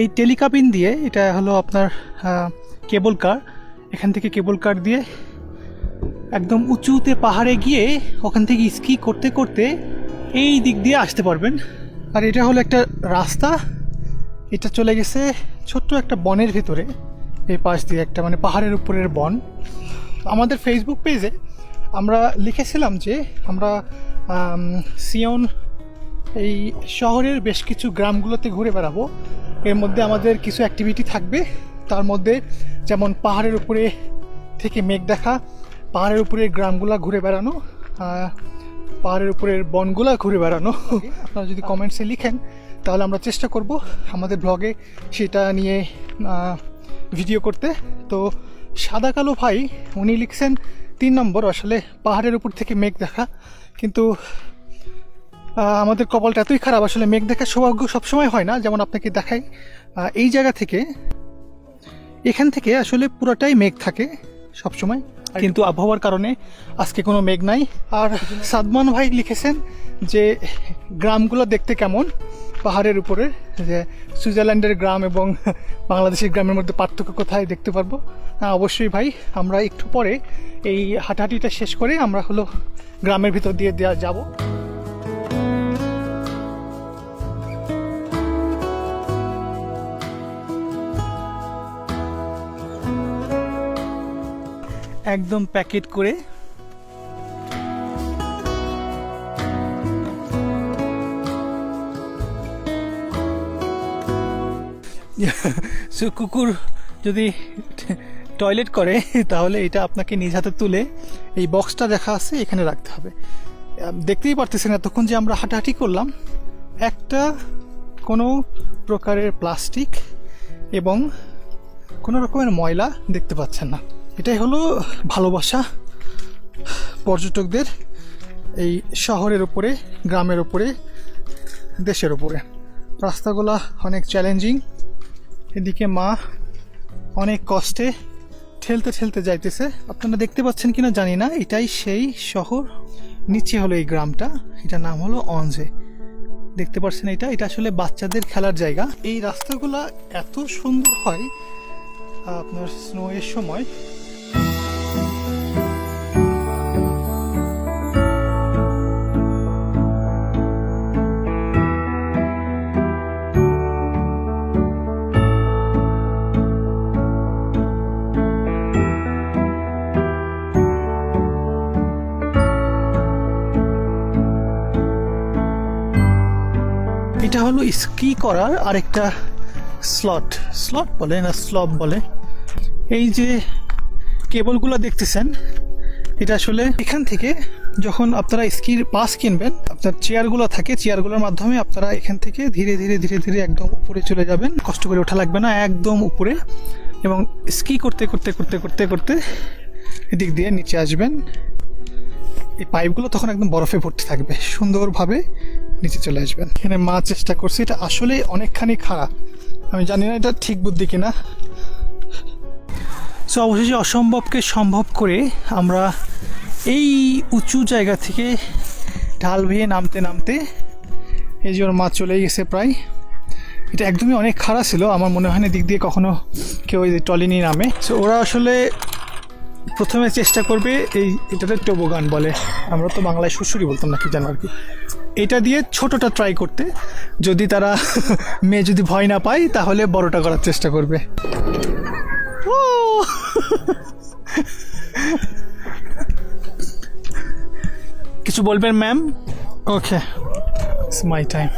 এই টেলিকাবিন দিয়ে এটা হলো আপনার কেবল কার। এখান থেকে কেবল কার দিয়ে একদম উঁচুতে পাহাড়ে গিয়ে ওখান থেকে স্কি করতে করতে এই দিক দিয়ে আসতে পারবেন। আর এটা হলো একটা রাস্তা। এটা চলে গেছে ছোট্ট একটা বনের ভিতরে। এই পাশ দিয়ে একটা মানে পাহাড়ের উপরের বন। আমাদের ফেসবুক পেজে আমরা লিখেছিলাম যে আমরা সিয়ন এই শহরের বেশ কিছু গ্রামগুলোতে ঘুরে বেড়াবো। এর মধ্যে আমাদের কিছু অ্যাক্টিভিটি থাকবে। তার মধ্যে যেমন পাহাড়ের উপরে থেকে মেঘ দেখা, পাহাড়ের উপরে গ্রামগুলা ঘুরে বেড়ানো পাহাড়ের উপরের বনগুলা ঘুরে বেড়ানো। আপনারা যদি কমেন্টসে লিখেন, তাহলে আমরা চেষ্টা করব আমাদের ব্লগে সেটা নিয়ে ভিডিও করতে। তো সাদা কালো ভাই, উনি লিখছেন, তিন নম্বর আসলে পাহাড়ের উপর থেকে মেঘ দেখা। কিন্তু আমাদের কপালটা এতই খারাপ আসলে মেঘ দেখার সৌভাগ্য সবসময় হয় না যেমন আপনাকে দেখাই। এই জায়গা থেকে এখান থেকে আসলে পুরোটাই মেঘ থাকে সবসময়। কিন্তু আবহাওয়ার কারণে আজকে কোনো মেঘ নাই। আর সাদমান ভাই লিখেছেন যে গ্রামগুলো দেখতে কেমন? পাহাড়ের উপরে যে সুইজারল্যান্ডের গ্রাম এবং বাংলাদেশের গ্রামের মধ্যে পার্থক্য কোথায় দেখতে পারব? হ্যাঁ, অবশ্যই ভাই আমরা একটু পরে এই হাঁটাহাঁটিটা শেষ করে আমরা হলো গ্রামের ভিতর দিয়ে দেওয়া যাব। একদম প্যাকেট করে। কুকুর যদি টয়লেট করে, তাহলে এটা আপনাকে নিজ হাতে তুলে এই বক্সটা দেখা আছে, এখানে রাখতে হবে। দেখতেই পারতেছেন এতক্ষণ যে আমরা হাঁটাহাঁটি করলাম। একটা কোনো প্রকারের প্লাস্টিক এবং কোনো রকমের ময়লা দেখতে পাচ্ছেন না। এটাই হলো ভালোবাসা। পর্যটকদের এই শহরের উপরে, গ্রামের উপরে, দেশের উপরে। রাস্তাগুলা অনেক চ্যালেঞ্জিং এদিকে মা অনেক কষ্টে ঠেলতে ঠেলতে যাইতেছে। আপনারা দেখতে পাচ্ছেন কিনা জানি না, এটাই সেই শহর। নিচে হলো এই গ্রামটা, এটার নাম হলো অঞ্জে দেখতে পাচ্ছেন এটা এটা আসলে বাচ্চাদের খেলার জায়গা। এই রাস্তাগুলা এত সুন্দর হয় আপনার স্নো এর সময় এটা হলো স্কি করার আরেকটা স্লট স্লট বলে না স্লপ বলে। এই যে কেবলগুলো দেখতেছেন, এটা আসলে এখান থেকে যখন আপনারা স্কির পাস কিনবেন, আপনার চেয়ারগুলো থাকে চেয়ারগুলোর মাধ্যমে আপনারা এখান থেকে ধীরে ধীরে ধীরে ধীরে একদম উপরে চলে যাবেন। কষ্ট করে ওঠা লাগবে না, একদম উপরে। এবং স্কি করতে করতে করতে করতে করতে এদিক দিয়ে নিচে আসবেন। এই পাইপগুলো তখন একদম বরফে ভর্তি থাকবে সুন্দরভাবে। নিচে চলে আসবেন। এখানে মা চেষ্টা করছে, এটা আসলে অনেকখানি খারাপ। আমি জানি না এটা ঠিক বুদ্ধি কিনা। সো অবশেষে অসম্ভবকে সম্ভব করে আমরা এই উঁচু জায়গা থেকে ঢাল ভেয়ে নামতে নামতে এই যে ওর মা চলেই গেছে প্রায়। এটা একদমই অনেক খারাপ ছিল, আমার মনে হয় না দিক দিয়ে কখনো কেউ এই টলি নিয়ে নামে। সো ওরা আসলে প্রথমে চেষ্টা করবে এই এটাতে টোবোগান বলে। আমরা তো বাংলায় শ্বশুরি বলতাম না কি জানো আর কি? এটা দিয়ে ছোটটা ট্রাই করতে। যদি তারা মেয়ে যদি ভয় না পায় তাহলে বড়টা করার চেষ্টা করবে! কিছু বলবেন ma'am okay it's my time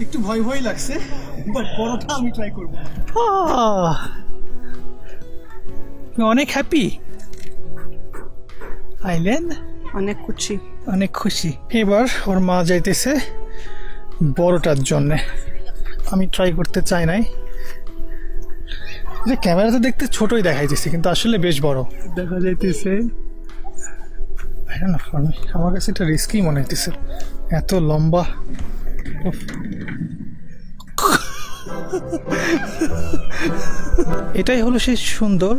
একটু ভয় ভয় লাগছে বাট বড়টা আমি ট্রাই করব। অনেক হ্যাপি আইলেন? অনেক খুশি। অনেক খুশি। এবার ওর মা যাইতেছে বড়টার জন্যে। আমি ট্রাই করতে চাই নাই। যে ক্যামেরাতে দেখতে ছোটই দেখাইতেছে কিন্তু আসলে বেশ বড়। দেখা যাইতেছে। আমার কাছে এটা রিস্কি মনে হইতেছে। এত লম্বা। এটাই হলো সেই সুন্দর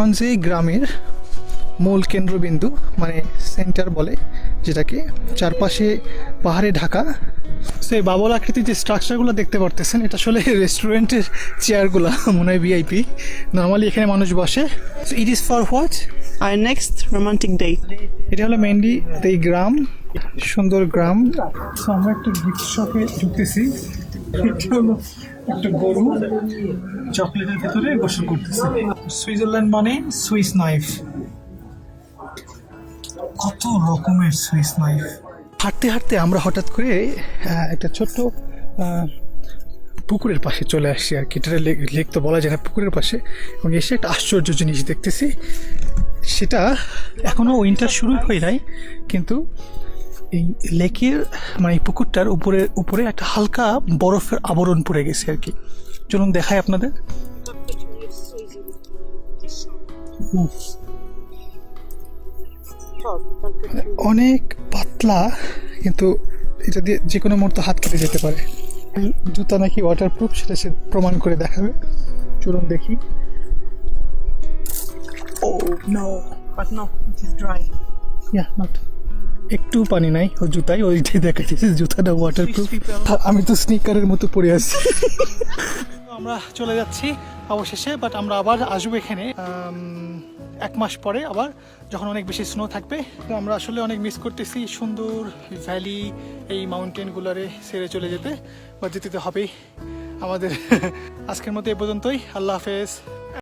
অনজে গ্রামের মূল কেন্দ্রবিন্দু মানে সেন্টার বলে যেটাকে চারপাশে পাহাড়ে ঢাকা। সেই বাবল আকৃতির যে স্ট্রাকচারগুলো দেখতে পারতেছেন এটা আসলে রেস্টুরেন্টের চেয়ারগুলো মনে হয় ভিআইপি নর্মালি এখানে মানুষ বসে। It is for what Our next romantic day এটা হলো মেনলি এই গ্রাম সুন্দর গ্রাম। আমরা একটা গিফট শপে ঢুকতেছি। এটা হলো একটা গরু চকলেটের ভেতরে গোসল করতেছে। সুইজারল্যান্ড মানে সুইস নাইফ। কত রকমের সুইস নাইফ। হাঁটতে হাঁটতে আমরা হঠাৎ করে একটা ছোট্ট পুকুরের পাশে চলে আসছি আর কি। এটা লেক তো বলা যায় না, পুকুরের পাশে। এবং এসে একটা আশ্চর্য জিনিস দেখতেছি। সেটা এখনও উইন্টার শুরু হয় নাই, কিন্তু এই লেকের মানে পুকুরটার উপরে উপরে একটা হালকা বরফের আবরণ পড়ে গেছে আর কি। চলুন দেখাই আপনাদের। অনেক পাতলা কিন্তু এটা দিয়ে যে কোনো মুহূর্তে হাত কেটে যেতে পারে। জুতা নাকি ওয়াটারপ্রুফ সেটা সে প্রমাণ করে দেখাবে। চলুন দেখি। ও no But no, it is dry. Yeah not একটু পানি নাই ও জুতাই ওইটাই দেখা যাচ্ছে জুতাটা ওয়াটারপ্রুফ আমি তো স্নিকারের মতো পরে আছি। আমরা চলে যাচ্ছি অবশেষে বাট আমরা আবার আসব এখানে এক মাস পরে আবার যখন অনেক বেশি স্নো থাকবে। তো আমরা আসলে অনেক মিস করতেছি সুন্দর ভ্যালি এই মাউন্টেনগুলোরে সেরে চলে যেতে বা যেতে তো হবেই। আমাদের আজকের মতো এ পর্যন্তই। আল্লাহ হাফেজ।